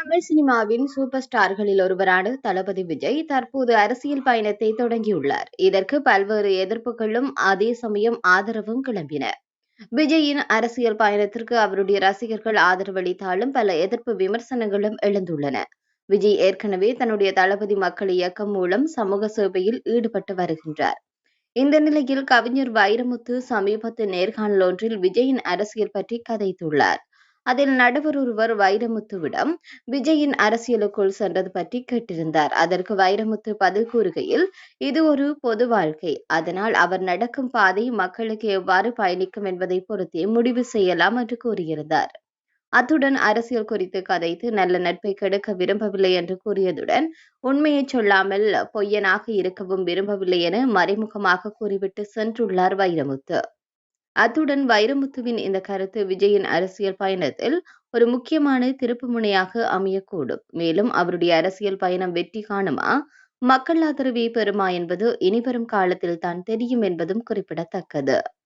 தமிழ் சினிமாவின் சூப்பர் ஸ்டார்களில் ஒருவரான தளபதி விஜய் தற்போது அரசியல் பயணத்தை தொடங்கியுள்ளார். இதற்கு பல்வேறு எதிர்ப்புகளும் அதே சமயம் ஆதரவும் கிளம்பின. விஜயின் அரசியல் பயணத்திற்கு அவருடைய ரசிகர்கள் ஆதரவளித்தாலும் பல எதிர்ப்பு விமர்சனங்களும் எழுந்துள்ளன. விஜய் ஏற்கனவே தன்னுடைய தளபதி மக்கள் இயக்கம் மூலம் சமூக சேவையில் ஈடுபட்டு வருகின்றார். இந்த நிலையில் கவிஞர் வைரமுத்து சமீபத்து நேர்காணல் ஒன்றில் விஜயின் அரசியல் பற்றி கதைத்துள்ளார். அதில் நடுவர் ஒருவர் வைரமுத்துவிடம் விஜயின் அரசியலுக்குள் சென்றது பற்றி கேட்டிருந்தார். அதற்கு வைரமுத்து பதில் கூறுகையில் இது ஒரு பொது வாழ்க்கை. அதனால் அவர் நடக்கும் பாதை மக்களுக்கு எவ்வாறு பயணிக்கும் என்பதை பொறுத்தே முடிவு செய்யலாம் என்று கூறியிருந்தார். அத்துடன் அரசியல் குறித்து கதைத்து நல்ல நட்பை கெடுக்க விரும்பவில்லை என்று கூறியதுடன் உண்மையை சொல்லாமல் பொய்யனாக இருக்கவும் விரும்பவில்லை என மறைமுகமாக கூறிவிட்டு சென்றுள்ளார் வைரமுத்து. அத்துடன் வைரமுத்துவின் இந்த கருத்து விஜயின் அரசியல் பயணத்தில் ஒரு முக்கியமான திருப்பு முனையாக அமையக்கூடும். மேலும் அவருடைய அரசியல் பயணம் வெற்றி காணுமா? மக்கள் ஆதரவை பெறுமா என்பது இனிவரும் காலத்தில் தான் தெரியும் என்பதும் குறிப்பிடத்தக்கது.